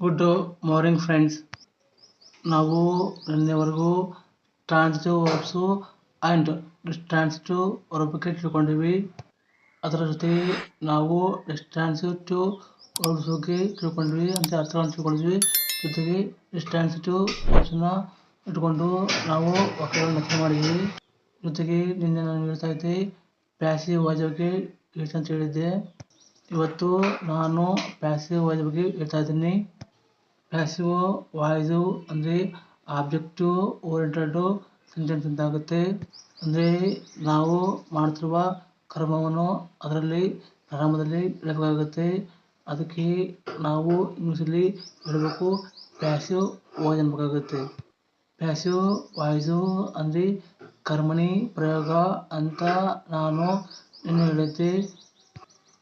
Good morning friends ನಾವು ನಿನ್ನೆವರೆಗೂ transitive verbs and intransitive verb ಬಗ್ಗೆ ತಿಳ್ಕೊಂಡಿವಿ ಅದರ ಜೊತೆಗೆ ನಾವು ಡಿಸ್ಟ್ರಾನ್ಸಿಟಿವ್ ವರ್ಬ್ಸ್ ಬಗ್ಗೆ ತಿಳ್ಕೊಂಡ್ವಿ ಅಂತ ಅರ್ಥವನ್ನು ತಿಳ್ಕೊಂಡಿದ್ವಿ. ಜೊತೆಗೆ ಡಿಸ್ಟ್ರಾನ್ಸಿಟಿವ್ ವರ್ಬ್ಸನ್ನ ಇಟ್ಕೊಂಡು ನಾವು ವಾಕ್ಯಗಳನ್ನು ರಚನೆ ಮಾಡಿದ್ವಿ. ಜೊತೆಗೆ ನಿನ್ನೆ ನಾನು ಹೇಳ್ತಾ ಇದ್ದೆ ಪ್ಯಾಸಿವ್ ವಾಯ್ಸ್ ಬಗ್ಗೆ ಹೇಳ್ತಂತ ಹೇಳಿದ್ದೆ. ಇವತ್ತು ನಾನು ಪ್ಯಾಸಿವ್ ವಾಯ್ಸ್ ಬಗ್ಗೆ ಹೇಳ್ತಾ ಇದ್ದೀನಿ. ಪ್ಯಾಸಿವ್ ವಾಯ್ಸು ಅಂದರೆ ಆಬ್ಜೆಕ್ಟಿವ್ ಓರಿಯೆಂಟೆಡು ಸೆಂಟೆನ್ಸ್ ಅಂತ ಆಗುತ್ತೆ ಅಂದರೆ ನಾವು ಮಾಡ್ತಿರುವ ಕರ್ಮವನ್ನು ಅದರಲ್ಲಿ, ಪ್ರಾರಂಭದಲ್ಲಿ ಹೇಳಬೇಕಾಗುತ್ತೆ. ಅದಕ್ಕೆ ನಾವು ಇಂಗ್ಲೀಷಲ್ಲಿ ಹೇಳಬೇಕು ಪ್ಯಾಸಿವ್ ವಾಯ್ಸ್ ಅನ್ಬೇಕಾಗುತ್ತೆ. ಪ್ಯಾಸಿವ್ ವಾಯ್ಸು ಅಂದರೆ ಕರ್ಮಣಿ, ಪ್ರಯೋಗ ಅಂತ ನಾನು ನಿನ್ನೆ ಹೇಳಿದ್ದೆ.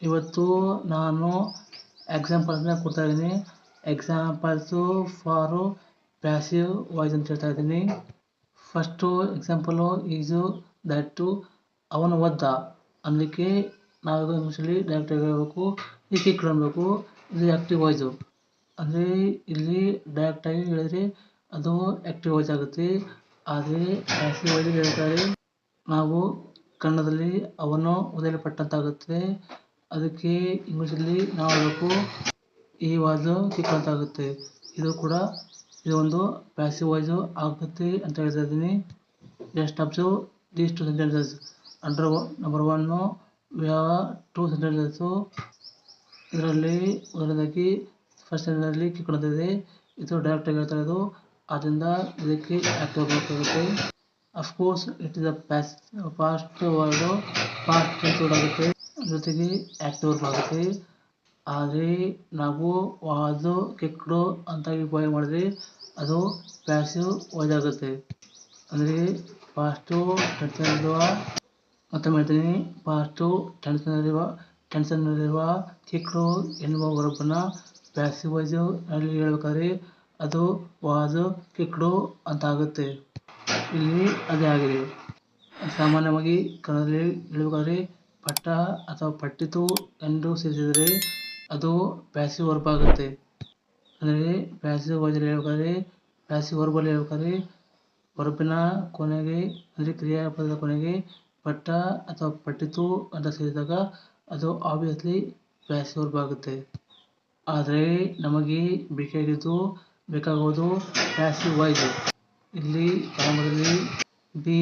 ಇವತ್ತು ನಾನು ಎಕ್ಸಾಂಪಲ್ಸ್ನ ಕೊಡ್ತಾ ಇದ್ದೀನಿ. ಎಕ್ಸಾಂಪಲ್ಸು ಫಾರು ಪ್ಯಾಸಿವ್ ವಾಯ್ಸ್ ಅಂತ ಹೇಳ್ತಾ ಇದ್ದೀನಿ ಫಸ್ಟು ಎಕ್ಸಾಂಪಲು ಈಸು ದಟ್ಟು ಅವನು ಒದ್ದ. ಅನ್ನಲಿಕ್ಕೆ ನಾವು ಇಂಗ್ಲೀಷಲ್ಲಿ ಡೈರೆಕ್ಟಾಗಿ ಹೇಳಬೇಕು ಈ ಕಿಕ್ ಅನ್ನಬೇಕು ಇದು ಆ್ಯಕ್ಟಿವ್ ವಾಯ್ಸು ಅಂದರೆ ಇಲ್ಲಿ ಡೈರೆಕ್ಟಾಗಿ ಹೇಳಿದ್ರೆ ಅದು ಆ್ಯಕ್ಟಿವ್ ವಾಯ್ಸ್ ಆಗುತ್ತೆ. ಆದರೆ ಪ್ಯಾಸಿವ್ ವಾಯ್ಸ್ ಹೇಳ್ತಾರೆ, ನಾವು ಕನ್ನಡದಲ್ಲಿ ಅವನು ಓದಲ್ಪಟ್ಟಂತಾಗುತ್ತೆ. ಅದಕ್ಕೆ ಇಂಗ್ಲೀಷಲ್ಲಿ ನಾವು ಹೇಳಬೇಕು ಈ ವಾಯ್ಸು ಆಗುತ್ತೆ ಇದು ಕೂಡ, ಇದು ಒಂದು ಪ್ಯಾಸಿವ್ ವಾಯ್ಸು ಆಗುತ್ತೆ ಅಂತ ಹೇಳ್ತಾ ಇದ್ದೀನಿ. Just observe these two sentences under number one we have two sentences ಇದರಲ್ಲಿ ಮೊದಲನೇದಾಗಿ ಫಸ್ಟ್ ಸೆಂಟೆನ್ಸಲ್ಲಿ ಇದೆ ಇದು ಡೈರೆಕ್ಟಾಗಿ ಹೇಳ್ತಾ ಇರೋದು. ಆದ್ದರಿಂದ ಇದಕ್ಕೆ ಆ್ಯಕ್ಟಿವ್ ಬೇಕಾಗುತ್ತೆ of course it is a pass past word past ಆಗುತ್ತೆ. ಜೊತೆಗೆ ಆ್ಯಕ್ಟಿವ್ ಆಗುತ್ತೆ. ಆದರೆ ನಾವು ಅದು ಕೆಕ್ಡು ಅಂತ ಉಪಯೋಗ ಮಾಡಿದ್ರೆ ಅದು ಪ್ಯಾಸಿವ್ ವಾಯ್ಸ್ ಆಗುತ್ತೆ ಅಂದರೆ ಫಾಸ್ಟು ಟೆನ್ಷನ್ನಲ್ಲಿರುವ ಮತ್ತೊಮ್ಮೆ ಹೇಳ್ತೀನಿ. ಫಾಸ್ಟು ಟೆನ್ಷನಲ್ಲಿರುವ ಟೆನ್ಷನ್ನಲ್ಲಿರುವ ಕಿಕ್ಡು ಎನ್ನುವ ವರ್ಬನ್ನು ಪ್ಯಾಸಿವ್ ವಾಯ್ಸು ಅಲ್ಲಿ ಹೇಳ್ಬೇಕಾದ್ರೆ ಅದು ವಾದು ಕಿಕ್ಡು ಅಂತ ಆಗುತ್ತೆ ಇಲ್ಲಿ ಅದೇ ಆಗಿದೆ. ಸಾಮಾನ್ಯವಾಗಿ ಕನ್ನಡದಲ್ಲಿ ಹೇಳಬೇಕಾದ್ರೆ ಪಟ್ಟ ಅಥವಾ ಪಟ್ಟಿತು ಎಂದು ಸೇರಿಸಿದರೆ ಅದು ಪ್ಯಾಸಿವ್ ವರ್ಬ್ ಆಗುತ್ತೆ. ಅಂದರೆ ಪ್ಯಾಸಿವ್ ವಾಯ್ಸಲ್ಲಿ ಹೇಳ್ಬೇಕಾದ್ರೆ ಪ್ಯಾಸಿವ್ ವರ್ಬಲ್ಲಿ ಹೇಳ್ಬೇಕಾದ್ರೆ ವರ್ಬಿನ ಕೊನೆಗೆ, ಅಂದರೆ ಕ್ರಿಯಾಪದದ ಕೊನೆಗೆ ಪಟ್ಟ ಅಥವಾ ಪಟ್ಟಿತು ಅಂತ ಸೇರಿದಾಗ ಅದು ಆಬ್ವಿಯಸ್ಲಿ ಪ್ಯಾಸಿವ್ ವರ್ಬ್ ಆಗುತ್ತೆ. ಆದರೆ ನಮಗೆ ಬೇಕಾಗಿದ್ದು ಬೇಕಾಗೋದು ಪ್ಯಾಸಿವ್ ವೈಸ್ ಇಲ್ಲಿ ಪ್ರಾರಂಭದಲ್ಲಿ ಬಿ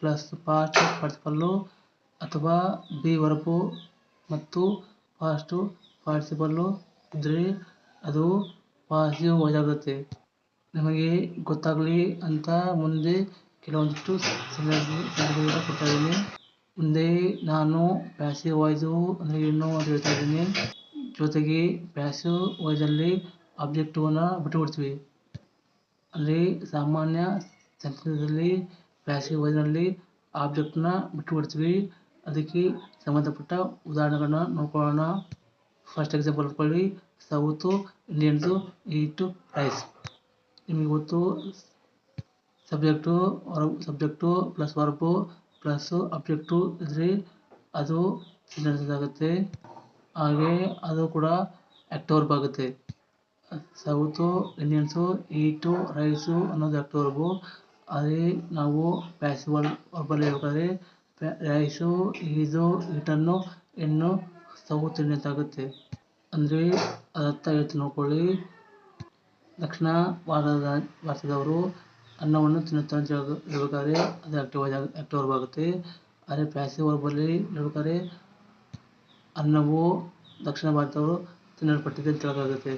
ಪ್ಲಸ್ ಪಾಸ್ಟ್ ಪಾರ್ಟಿಸಿಪಲ್ಲು ಅಥವಾ ಬಿ ವರ್ಬು ಮತ್ತು ಪಾಸ್ಟು ಪಾರ್ಟಿಸಿಪಲ್ಲು ಇದ್ದರೆ ಅದು ಪಾಸಿವ್ ವಾಯ್ಸ್ ಆಗುತ್ತೆ ನಿಮಗೆ ಗೊತ್ತಾಗಲಿ ಅಂತ ಮುಂದೆ ಕೆಲವೊಂದಿಷ್ಟು ಕೊಡ್ತಾ ಇದ್ದೀನಿ. ಮುಂದೆ ನಾನು ಪ್ಯಾಸಿವ್ ವಾಯ್ಸು ಅಂದರೆ ಏನು ಅಂತ ಹೇಳ್ತಾ ಇದ್ದೀನಿ. ಜೊತೆಗೆ ಪ್ಯಾಸಿವ್ ವಾಯ್ಸಲ್ಲಿ ಆಬ್ಜೆಕ್ಟಿವನ್ನು ಬಿಟ್ಟುಬಿಡ್ತೀವಿ ಅಂದರೆ ಸಾಮಾನ್ಯ ಸೆಂಟೆನ್ಸಲ್ಲಿ ಪ್ಯಾಸಿವ್ ವಾಯ್ಸ್ನಲ್ಲಿ ಆಬ್ಜೆಕ್ಟ್ನ ಬಿಟ್ಟುಬಿಡ್ತೀವಿ ಅದಕ್ಕೆ ಸಂಬಂಧಪಟ್ಟ ಉದಾಹರಣೆಗಳನ್ನ ನೋಡ್ಕೊಳ್ಳೋಣ. ಫಸ್ಟ್ ಎಕ್ಸಾಂಪಲ್ ಕೊಡಿ ಸೌತು ಇಂಡಿಯನ್ಸು ಈಟು ರೈಸ್ ನಿಮಗೆ ಗೊತ್ತು subject subject plus verb plus object ಇದ್ದರೆ ಅದು ಆಗುತ್ತೆ. ಹಾಗೆ ಅದು ಕೂಡ ಆ್ಯಕ್ಟ್ ವರ್ಬ್ ಆಗುತ್ತೆ. ಸೌತು ಇಂಡಿಯನ್ಸು ಈಟು ರೈಸು ಅನ್ನೋದು ಆ್ಯಕ್ಟ್ ವರ್ಬು ಅದೇ ನಾವು ಪ್ಯಾಸಿವ್ ವರ್ಬಲ್ಲಿ ಹೇಳ್ಬೇಕಾದ್ರೆ ರೈಸು ಈಸು ಈಟನ್ನು ಇನ್ನು ಸೌತ್ ಇಂಡಿಯನ್ ಅಂತ ಆಗುತ್ತೆ ಅಂದರೆ ಅದರ್ಥ ಹೇಳ್ತೀನಿ ನೋಡ್ಕೊಳ್ಳಿ. ದಕ್ಷಿಣ ಭಾರತದ ಭಾರತದವರು ಅನ್ನವನ್ನು ತಿನ್ನುತ್ತಾರೆ ಅಂತ ಹೇಳ್ಬೇಕಾದ್ರೆ ಅದು ಆ್ಯಕ್ಟಿವ್ ಆ್ಯಕ್ಟಿವ್ ವರ್ಬ್ ಆಗುತ್ತೆ ಆದರೆ ಪ್ಯಾಸಿವ್ ವರ್ಬಲ್ಲಿ ಹೇಳ್ಬೇಕಾದ್ರೆ ಅನ್ನವು ದಕ್ಷಿಣ ಭಾರತದವರು ತಿನ್ನಲ್ಪಟ್ಟಿದೆ ಅಂತ ಹೇಳೋಕ್ಕಾಗುತ್ತೆ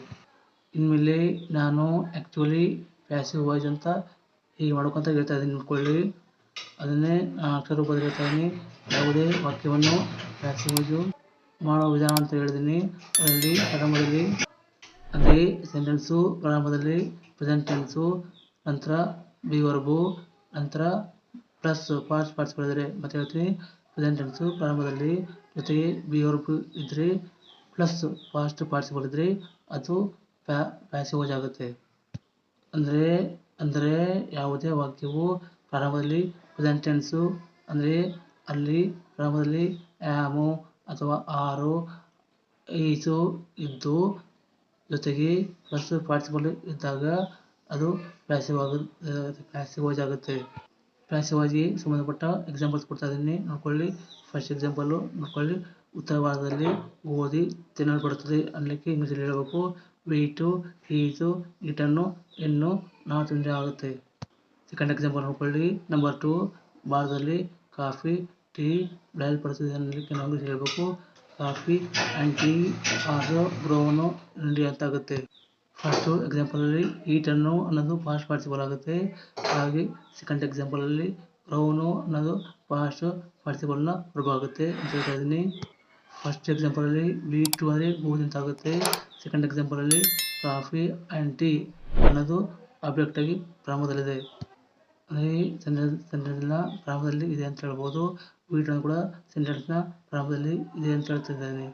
ಇನ್ಮೇಲೆ ನಾನು ಆ್ಯಕ್ಚುಲಿ ಪ್ಯಾಸಿವ್ ವಾಯ್ಸ್ ಅಂತ ಹೀಗೆ ಮಾಡ್ಕೊಂತ ಹೇಳ್ತಾ ಇದ್ದೀನಿ ನೋಡ್ಕೊಳ್ಳಿ. ಅದನ್ನೇ ನಾನು ಅಕ್ಷರ ರೂಪದಲ್ಲಿ ಹೇಳ್ತಾ ಇದ್ದೀನಿ. ಯಾವುದೇ ವಾಕ್ಯವನ್ನು ಪ್ಯಾಸಿವ್ ವಾಯ್ಸು ಮಾಡೋ ವಿಧಾನ ಅಂತ ಹೇಳಿದ್ದೀನಿ ಅದರಲ್ಲಿ ಪ್ರಾರಂಭದಲ್ಲಿ ಅದೇ ಸೆಂಟೆನ್ಸು ಪ್ರಾರಂಭದಲ್ಲಿ ಪ್ರೆಸೆಂಟ್ ಟೆನ್ಸು ನಂತರ ಬಿ ವರ್ಬು ನಂತರ ಪ್ಲಸ್ ಪಾಸ್ಟ್ ಪಾರ್ಟಿಸಿಪಲ್ ಮತ್ತೆ ಹೇಳ್ತೀನಿ. ಪ್ರೆಸೆಂಟ್ ಟೆನ್ಸು ಪ್ರಾರಂಭದಲ್ಲಿ ಜೊತೆಗೆ ಬಿ ವರ್ಬ್ ಇದ್ದರೆ ಪ್ಲಸ್ ಪಾಸ್ಟ್ ಪಾರ್ಟಿಸಿಪಲ್ ಇದ್ದರೆ ಅದು ಪ್ಯಾ ಪ್ಯಾಸಿವ್ ವಾಯ್ಸ್ ಆಗುತ್ತೆ. ಅಂದರೆ ಅಂದರೆ ಯಾವುದೇ ವಾಕ್ಯವು ಪ್ರಾರಂಭದಲ್ಲಿ ಪ್ರೆಸೆಂಟ್ ಟೆನ್ಸು ಅಂದರೆ ಅಲ್ಲಿ ಪ್ರಾರಂಭದಲ್ಲಿ ಆ್ಯಮು ಅಥವಾ ಆರು, ಐದು ಇದ್ದು ಜೊತೆಗೆ ಪ್ಲಸ್ ಪಾರ್ಟಿಸಿಪಲ್ ಇದ್ದಾಗ ಅದು ಪ್ಯಾಸಿವ್ ಆಗ ಪ್ಯಾಸಿವ್ ವಾಯ್ಸ್ ಆಗುತ್ತೆ. ಪ್ಯಾಸಿವ್ ಆಗಿ ಸಂಬಂಧಪಟ್ಟ ಎಕ್ಸಾಂಪಲ್ಸ್ ಕೊಡ್ತಾ ಇದ್ದೀನಿ. ನೋಡ್ಕೊಳ್ಳಿ. ಫಸ್ಟ್ ಎಕ್ಸಾಂಪಲ್ಲು ನೋಡ್ಕೊಳ್ಳಿ. ಉತ್ತರ ಭಾರತದಲ್ಲಿ ಓದಿ ತಿನ್ನಲ್ಪಡುತ್ತದೆ ಅನ್ನಲಿಕ್ಕೆ ಇಂಗ್ಲೀಷಲ್ಲಿ ಹೇಳಬೇಕು. ವೀಟು ಹೀಟು ಇಟನ್ನು ಇನ್ನು ನಾವು ತಿಂದರೆ ಆಗುತ್ತೆ. ಸೆಕೆಂಡ್ ಎಕ್ಸಾಂಪಲ್ ನೋಡ್ಕೊಳ್ಳಿ. ನಂಬರ್ ಟು ಭಾರತದಲ್ಲಿ ಕಾಫಿ ಬೆಳೆಯಲ್ಪಡುತ್ತದೆ ಅನ್ನಲಿಕ್ಕೆ ನಾವು ಹೇಳಬೇಕು. Coffee and tea are grown India ಅಂತ ಆಗುತ್ತೆ ಅಲ್ಲಿ ಎಕ್ಸಾಂಪಲಲ್ಲಿ ಈಟನ್ನು ಅನ್ನೋದು ಪಾಸ್ಟ್ ಪಾರ್ಟಿಸಿಪಲ್ ಆಗುತ್ತೆ ಹಾಗೆ ಸೆಕೆಂಡ್ ಎಕ್ಸಾಂಪಲಲ್ಲಿ ಗ್ರೌನು ಅನ್ನೋದು ಪಾಸ್ಟ್ ಪಾರ್ಟಿಸಿಪಲ್ನ ವರ್ಬ್ ಆಗುತ್ತೆ ಅಂತ ಹೇಳ್ತಾ ಇದೀನಿ. ಫಸ್ಟ್ ಎಕ್ಸಾಂಪಲಲ್ಲಿ ವಿ ಟು ಅಂದರೆ ಗೋಧಿ ಅಂತ ಆಗುತ್ತೆ ಸೆಕೆಂಡ್ ಎಕ್ಸಾಂಪಲಲ್ಲಿ ಕಾಫಿ ಅಂಡ್ ಟೀ ಅನ್ನೋದು ಆಬ್ಜೆಕ್ಟಾಗಿ ಪ್ರಾರಂಭದಲ್ಲಿದೆ. ಅಂದರೆ ಸೆಂಟೆನ್ಸ್ ಸೆಂಟೆನ್ಸ್ನ ಪ್ರಾರಂಭದಲ್ಲಿ ಇದೆ ಅಂತ ಹೇಳ್ಬೋದು. ವೀಟ್ ಕೂಡ ಸೆಂಟೆನ್ಸ್ನ ಪ್ರಾರಂಭದಲ್ಲಿ ಇದೆ ಅಂತ ಹೇಳ್ತಿದ್ದೇನೆ.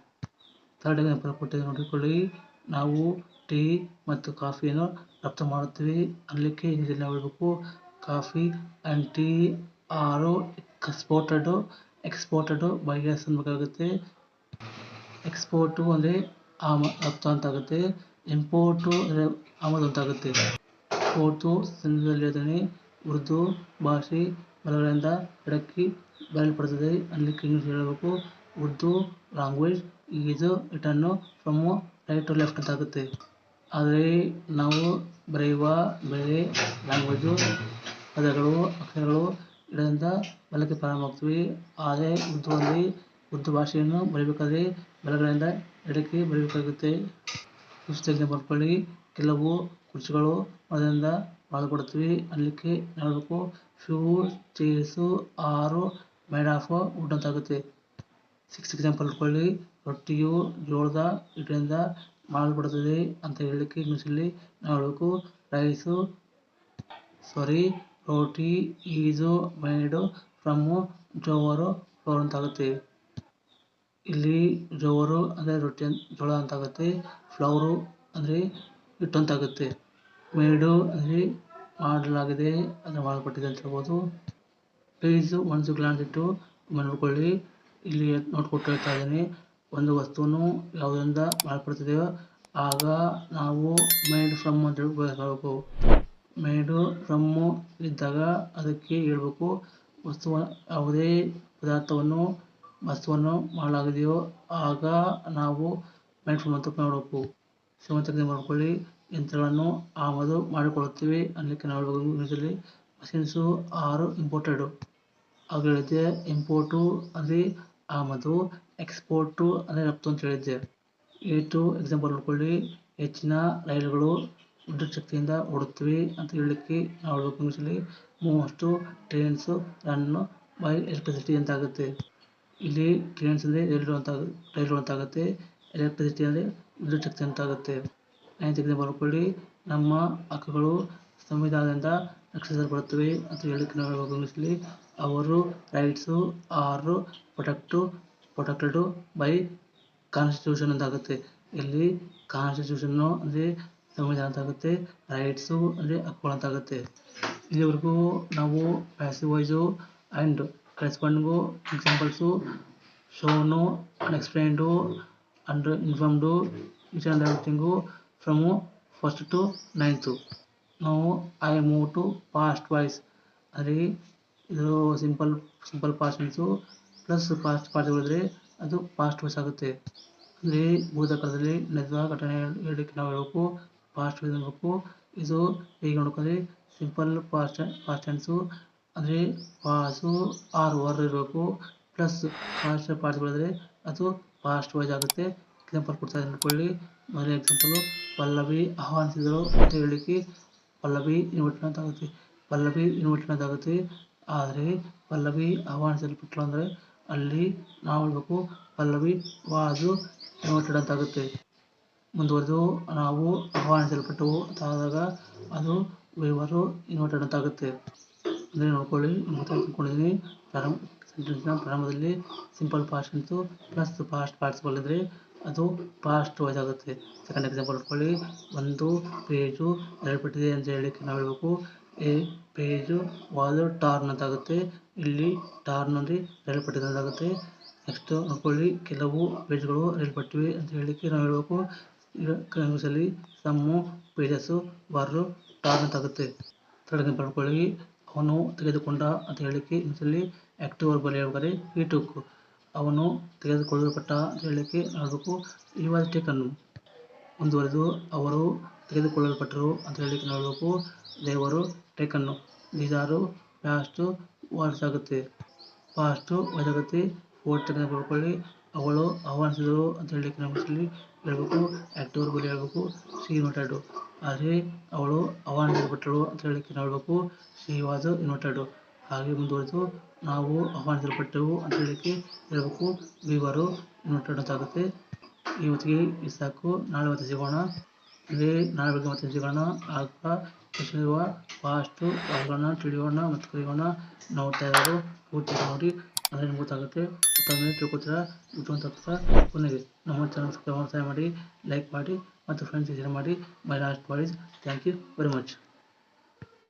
ಥರ್ಡ್ ಎಕ್ಸಾಂಪಲ್ ಕೊಟ್ಟಿದೆ ನೋಡಿಕೊಳ್ಳಿ. ನಾವು ಟೀ ಮತ್ತು ಕಾಫಿಯನ್ನು ರಫ್ತು ಮಾಡುತ್ತೀವಿ. ಅಲ್ಲಿಕ್ಕೆ ಹೇಳಬೇಕು. Coffee and tea are exported exported by S ಅನ್ಬೇಕಾಗುತ್ತೆ export ಅಂದರೆ ಆಮ, ರಫ್ತು ಅಂತ ಆಗುತ್ತೆ. ಇಂಪೋರ್ಟು ಅಂದರೆ ಆಮದು ಅಂತ ಆಗುತ್ತೆ. ಫೋರ್ತು ಸಂದರ್ಭದಲ್ಲಿ ಹೇಳ್ತೀನಿ ಉರ್ದು ಭಾಷೆ ಬಲಗಡೆಯಿಂದ ಎಡಕ್ಕೆ ಬರೆಯಲ್ಪಡುತ್ತದೆ ಅಲ್ಲಿ ಇಂಗ್ಲೀಷ್ ಹೇಳಬೇಕು. Urdu language is written from right to left ಅಂತ ಆಗುತ್ತೆ ಆದರೆ ನಾವು ಬರೆಯುವ ಬೇರೆ ಲ್ಯಾಂಗ್ವೇಜು ಪದಗಳು, ಅಕ್ಷರಗಳು ಇದರಿಂದ ಬಲಕ್ಕೆ ಪ್ರಾರಂಭ ಆಗ್ತವೆ ಆದರೆ ಉರ್ದುವಲ್ಲಿ ಉರ್ದು ಭಾಷೆಯನ್ನು ಬರೀಬೇಕಾದ್ರೆ ಬಲಗಳಿಂದ ಎಡಕ್ಕೆ ಬರೀಬೇಕಾಗುತ್ತೆ. ಎಕ್ಸಾಂಪಲ್ ಬರ್ಕೊಳ್ಳಿ. ಕೆಲವು ಕುರ್ಚಿಗಳು ಮರದಿಂದ ಮಾಡಲ್ಪಡುತ್ತವೆ ಅಲ್ಲಿಗೆ ನಾಲ್ಕು ಫ್ಯೂ ಚೇಸು, ಆರು ಮೇಡ್ ಆಫ್ ವುಡ್ ಅಂತ ಆಗುತ್ತೆ ಸಿಕ್ಸ್ ಎಕ್ಸಾಂಪಲ್ ಇಟ್ಕೊಳ್ಳಿ ರೊಟ್ಟಿಯು ಜೋಳದ ಹಿಟ್ಟಿನಿಂದ ಮಾಡಲ್ಪಡುತ್ತದೆ ಅಂತ ಹೇಳಲಿಕ್ಕೆ ಇಂಗ್ಲೀಷಲ್ಲಿ ನಾಲ್ಕು, ರೈಸು, ಸಾರಿ, ರೋಟಿ, ಈಜು ಮೇಡು ಫ್ರಮ್ ಜೋವರು, ಫ್ಲೋರ್ ಅಂತಾಗುತ್ತೆ. ಇಲ್ಲಿ ಜೋವರು ಅಂದರೆ ರೊಟ್ಟಿ ಜೋಳ ಅಂತ ಆಗುತ್ತೆ ಫ್ಲವರು ಅಂದರೆ ಹಿಟ್ಟು ಅಂತ ಆಗುತ್ತೆ ಮೇಡು ಅಲ್ಲಿ ಮಾಡಲಾಗಿದೆ ಅಂದರೆ ಮಾಡಲ್ಪಟ್ಟಿದೆ ಅಂತ ಹೇಳ್ಬೋದು. ಪ್ಲೀಸ್ ಒನ್ಸ್ ಗ್ಲಾನ್ಸ್ ಇಟ್ಟು ನೋಡ್ಕೊಳ್ಳಿ ಇಲ್ಲಿ ನೋಡ್ಕೊಟ್ಟು ಹೇಳ್ತಾ ಇದ್ದೀನಿ. ಒಂದು ವಸ್ತುವನ್ನು ಯಾವುದರಿಂದ ಮಾರ್ಪಡ್ತಿದೆಯೋ ಆಗ ನಾವು ಮೇಡ್ ಫ್ರಮ್ ಅಂತ ಹೇಳಬೇಕು. ಮೇಡು ಫ್ರಮ್ಮು ಇದ್ದಾಗ ಅದಕ್ಕೆ ಹೇಳ್ಬೇಕು, ವಸ್ತು ಯಾವುದೇ ಪದಾರ್ಥವನ್ನು, ವಸ್ತುವನ್ನು ಮಾಡಲಾಗಿದೆಯೋ ಆಗ ನಾವು ಮೇಡ್ ಫ್ರಮ್ ಅಂತ ಸೆವೆಂತ್ ಎಕ್ಸಾಂಪಲ್ ಮಾಡ್ಕೊಳ್ಳಿ ಯಂತ್ರಗಳನ್ನು ಆಮದು ಮಾಡಿಕೊಳ್ಳುತ್ತೇವೆ ಅನ್ನಲಿಕ್ಕೆ ನಾವು ಹೇಳ್ಬೇಕು ಮಷೀನ್ಸು ಆರು ಇಂಪೋರ್ಟೆಡು ಆಗ ಹೇಳಿದ್ದೆ ಇಂಪೋರ್ಟು ಅಂದರೆ ಆಮದು ಎಕ್ಸ್ಪೋರ್ಟು ಅಂದರೆ ರಫ್ತು ಅಂತ ಹೇಳಿದ್ದೆ. ಏಟು ಎಕ್ಸಾಂಪಲ್ ನೋಡ್ಕೊಳ್ಳಿ. ಹೆಚ್ಚಿನ ರೈಲುಗಳು ವಿದ್ಯುತ್ ಶಕ್ತಿಯಿಂದ ಓಡುತ್ತವೆ ಅಂತ ಹೇಳಲಿಕ್ಕೆ ನಾವು ಹೇಳಬೇಕು ಇಂಗ್ಲೀಷಲ್ಲಿ most trains run by electricity ಅಂತ ಆಗುತ್ತೆ ಇಲ್ಲಿ ಟ್ರೈನ್ಸ್ ಅಂದರೆ ರೈಲು ಅಂತ ರೈಲು ಆಗುತ್ತೆ ಎಲೆಕ್ಟ್ರಿಸಿಟಿ ಅಂದರೆ ವಿದ್ಯುತ್ ಶಕ್ತಿ ಅಂತ ಆಗುತ್ತೆ ನೈನ್ತ್ ತೆಗೆದು ನೋಡ್ಕೊಳ್ಳಿ ನಮ್ಮ ಹಕ್ಕುಗಳು ಸಂವಿಧಾನದಿಂದ ರಕ್ಷಿಸಲ್ಪಡುತ್ತವೆ ಅಂತ ಹೇಳಲಿಕ್ಕೆ ನಾವು ಗಮನಿಸಲಿ. ಅವರು ರೈಟ್ಸು ಆರು ಪ್ರೊಟೆಕ್ಟು ಪ್ರೊಟೆಕ್ಟೆಡು ಬೈ ಕಾನ್ಸ್ಟಿಟ್ಯೂಷನ್ ಅಂತ ಆಗುತ್ತೆ ಇಲ್ಲಿ ಕಾನ್ಸ್ಟಿಟ್ಯೂಷನ್ನು ಅಂದರೆ ಸಂವಿಧಾನ ಅಂತ ಆಗುತ್ತೆ ರೈಟ್ಸು ಅಂದರೆ ಹಕ್ಕುಗಳು ಅಂತ ಆಗುತ್ತೆ ಇಲ್ಲಿವರೆಗೂ ನಾವು passive voice and corresponding examples shown unexplained and informed each and everything from first to ninth ನಾವು I move to past voice ಅಂದರೆ ಇದು simple simple past means plus past ಪಾರ್ಟಿಗಳಿದ್ರೆ ಅದು ಪಾಸ್ಟ್ ವಾಯ್ಸ್ ಆಗುತ್ತೆ. ಅಂದರೆ ಭೂತಕಾಲದಲ್ಲಿ ನಡೆದ ಘಟನೆ ಹೇಳಲಿಕ್ಕೆ ನಾವು ಹೇಳಬೇಕು. ಪಾಸ್ಟ್ ವೈಸ್ ಅನ್ಬೇಕು ಇದು ಹೇಗೆ ನೋಡ್ಕೊಂಡ್ರೆ ಸಿಂಪಲ್ ಪಾಸ್ಟ್ ಪಾಸ್ಟ್ ಟೆನ್ಸು ಅಂದರೆ ಪಾಸು ಆರು ವರ್ ಇರಬೇಕು. ಪ್ಲಸ್ ಪಾಸ್ಟ್ ಪಾರ್ಟಿಗಳಿದ್ರೆ ಅದು ಪಾಸ್ಟ್ ವೈಸ್ ಆಗುತ್ತೆ. ಎಕ್ಸಾಂಪಲ್ ಕೊಡ್ತಾ ಇದ್ದೀನಿ ನೋಡ್ಕೊಳ್ಳಿ ಮೊದಲನೇ ಎಕ್ಸಾಂಪಲು ಪಲ್ಲವಿ ಆಹ್ವಾನಿಸಿದರು ಅಂತ ಹೇಳಲಿಕ್ಕೆ ಪಲ್ಲವಿ ಇನ್ವರ್ಟೆಡ್ ಅಂತ ಆಗುತ್ತೆ ಪಲ್ಲವಿ ಇನ್ವರ್ಟೆಡ್ ಅಂತ ಆಗುತ್ತೆ ಆದರೆ ಪಲ್ಲವಿ ಆಹ್ವಾನಿಸಲ್ಪಟ್ಟಳು ಅಂದರೆ ಅಲ್ಲಿ ನಾವು ಹೇಳಬೇಕು ಪಲ್ಲವಿ ವಾಜು ಇನ್ವರ್ಟೆಡ್ ಅಂತ ಆಗುತ್ತೆ ಮುಂದುವರೆದು ನಾವು ಆಹ್ವಾನಿಸಲ್ಪಟ್ಟವು ಅಂತ ಆದಾಗ ಅದು ವಿವರು ಇನ್ವರ್ಟೆಡ್ ಅಂತ ಆಗುತ್ತೆ ಅಂದರೆ ನೋಡ್ಕೊಳ್ಳಿ ಮಾತಾಡ್ಕೊಂಡಿದ್ದೀನಿ ಪ್ರಾರಂಭ ಸೆಂಟೆನ್ಸ್ನ ಪ್ರಾರಂಭದಲ್ಲಿ ಸಿಂಪಲ್ ಪಾಸ್ಟ್ ಅಂತೂ ಪ್ಲಸ್ ಪಾಸ್ಟ್ ಪಾರ್ಟಿಸಿಪಲ್ ಇದ್ದರೆ ಅದು ವಾಯ್ಸ್ ಆಗುತ್ತೆ. ಸೆಕೆಂಡ್ ಎಕ್ಸಾಂಪಲ್ ನೋಡ್ಕೊಳ್ಳಿ ಒಂದು ಪೇಜು ಬಿಟ್ಟಿದೆ ಅಂತ ಹೇಳಲಿಕ್ಕೆ ನಾವು ಹೇಳಬೇಕು. ಈ ಪೇಜು ವಾಲು ಟಾರ್ನ್ ಅಂತ ಆಗುತ್ತೆ. ಇಲ್ಲಿ ಟಾರ್ನ್ ಅಂದರೆ ಬರೆಯಲ್ಪಟ್ಟಿದೆ ಅಂತ ಆಗುತ್ತೆ. ನೆಕ್ಸ್ಟ್ ನೋಡ್ಕೊಳ್ಳಿ. ಕೆಲವು ಪೇಜ್ಗಳು ಬರೆಯಲ್ಪಟ್ಟಿವೆ ಅಂತ ಹೇಳಲಿಕ್ಕೆ ನಾವು ಹೇಳಬೇಕು. ಇಂಗ್ಲೀಷಲ್ಲಿ ಸಮ್ಮು ಪೇಜಸ್ಸು ಬರ್ರು ಟಾರ್ನ್ ಅಂತ ಆಗುತ್ತೆ. ಥರ್ಡ್ ಇಟ್ಕೊಳ್ಳಿ ಅವನು ತೆಗೆದುಕೊಂಡ ಅಂತ ಹೇಳಿಕ್ಕೆ ಇಂಗ್ಲೀಷಲ್ಲಿ ಆ್ಯಕ್ಟಿವ್ ವರ್ಬಲ್ಲಿ ಹೇಳ್ಬೇಕಾದ್ರೆ ಈ ಟುಕ್ ಅವನು ತೆಗೆದುಕೊಳ್ಳಲ್ಪಟ್ಟ ಅಂತ ಹೇಳಲಿಕ್ಕೆ ನೋಡಬೇಕು ಈ ವಾಸ್ ಟೇಕನ್ನು ಮುಂದುವರೆದು ಅವರು ತೆಗೆದುಕೊಳ್ಳಲ್ಪಟ್ಟರು ಅಂತ ಹೇಳಲಿಕ್ಕೆ ನೋಡಬೇಕು ದೇವರು taken. These are past words ಆಗುತ್ತೆ ಫಾಸ್ಟು ವೈದಾಗುತ್ತೆ ಓಟ್ ಬರ್ಕೊಳ್ಳಿ ಅವಳು ಆಹ್ವಾನಿಸಿದರು ಅಂತ ಹೇಳಲಿಕ್ಕೆ ನಮ್ಮಲ್ಲಿ ಹೇಳಬೇಕು. ಆಕ್ಟೋರ್ ಬಳಿ ಹೇಳಬೇಕು. See inverted. ಆದರೆ ಅವಳು ಆಹ್ವಾನಿಸಲ್ಪಟ್ಟಳು ಅಂತ ಹೇಳಲಿಕ್ಕೆ ನೋಡಬೇಕು ಸಿ ವಾಸ್ ಹಾಗೆ ಮುಂದುವರೆದು ನಾವು ಆಹ್ವಾನಿಸಲ್ಪಟ್ಟೆವು ಅಂತ ಹೇಳಕ್ಕೆ ಹೇಳಬೇಕು. ಬೀವರು ಆಗುತ್ತೆ ಇವತ್ತಿಗೆ ಇದು ಸಾಕು. ನಾಳೆ ಮತ್ತೆ ಸಿಗೋಣ. ಅಂದರೆ ನಾಳೆ ಬಗ್ಗೆ ಮತ್ತೆ ಸಿಗೋಣ. ಆಗ ಕೃಷಿಯುವ ಫಾಸ್ಟು, ಅವುಗಳನ್ನ ತಿಳಿಯೋಣ ಮತ್ತು ಕಲಿಯೋಣ ನೋಡ್ತಾ ಇರೋರು ಪೂರ್ತಿ ನೋಡಿ. ಅಂದರೆ ನಿಮ್ಗೆ ಗೊತ್ತಾಗುತ್ತೆ. ಉತ್ತಮ ತಿಳ್ಕೊತೀರ ಅಂತ ಕೊನೆಗೆ ನಮ್ಮ ಚಾನಲ್ ಸಬ್ಸ್ಕ್ರೈಬ್ ಮಾಡಿ ಲೈಕ್ ಮಾಡಿ ಮತ್ತು ಫ್ರೆಂಡ್ಸ್ ಶೇರ್ ಮಾಡಿ. My last voice thank you very much